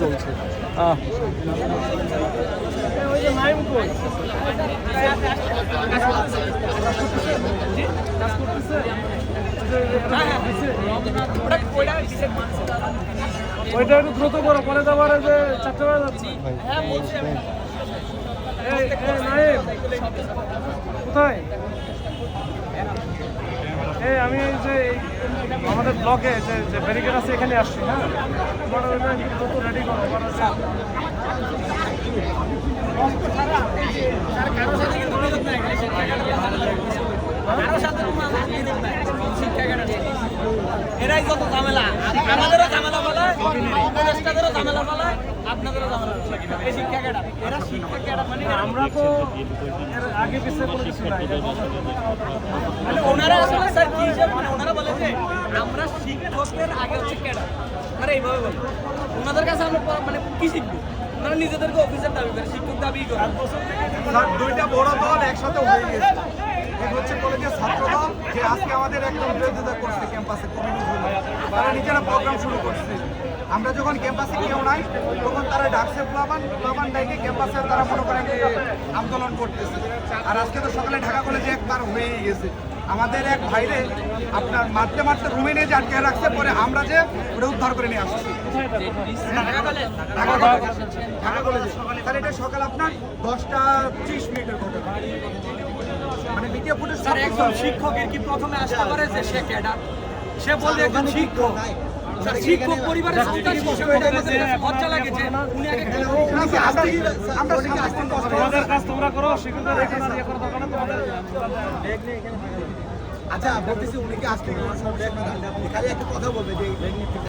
চলছে। আহ, ওই যে ওইটা একটু দ্রুত করো পরে এই যে চারটে বেলা যাচ্ছে। নাইম কোথায়? আমি ওই যে আমাদের ব্লকে যে যে ব্যারিকেড আছে এখানে আসছি হ্যাঁ? রেডি করব এরাই কত ঝামেলা। বলে উপদেষ্টাদেরও ঝামেলা আপনাদেরও ঝামেলা এই শিক্ষা ক্যাডার এরা শিক্ষা ক্যাডার মানে আমরা তো আগে পিছিয়ে কোনো কিছু নাই মানে ওনারা আসলে স্যার কি হিসাবে? মানে ওনারা বলে যে আমরা শিক্ষকদের আগে হচ্ছে ক্যাডার। ওনারা এইভাবে বলে। ওনাদের কাছে আমরা মানে কি শিখব? ওনারা নিজেদেরকে অফিসের দাবি করে শিক্ষক দাবি করে। দুইটা বড় দল একসাথে হয়ে গেছে এক হচ্ছে কলেজের ছাত্র দল যে আজকে আমাদের একদম বিরোধিতা করছে ক্যাম্পাসে কমিউনিটি তারা নিজেরা প্রোগ্রাম শুরু করছে। আমরা যখন ক্যাম্পাসে কেউ নাই তখন তারা ডাকছে প্লাবান প্লাবান ডাইকে ক্যাম্পাসে তারা মনে করেন যে আন্দোলন করতেছে। আর আজকে তো সকালে ঢাকা কলেজে একবার হয়েই গেছে। আমাদের এক ভাইরে আপনার মারতে মারতে রুমে নিয়ে যে আটকে রাখছে পরে আমরা যে ওটা উদ্ধার করে নিয়ে আসছি। ঢাকা কলেজে। তাহলে এটা সকাল আপনার দশটা ত্রিশ মিনিটের কথা। মানে ভিডিও ফুটেজ স্যার একজন শিক্ষকের কি প্রথমে আসতে পারে যে সে ক্যাডার? সে বললে একজন শিক্ষক। শিক্ষক পরিবারের সন্তান হিসেবে আমাদের কাছে লজ্জা লাগে যে উনি আগে আমরা সারাক্ষণ কষ্ট তোমাদের কাজ তোমরা করো সেগুলো রেখে না ইয়ে করো দরকার না তোমাদের আচ্ছা বলতেছি উনি কি আসতে খালি একটা কথা বলবে যে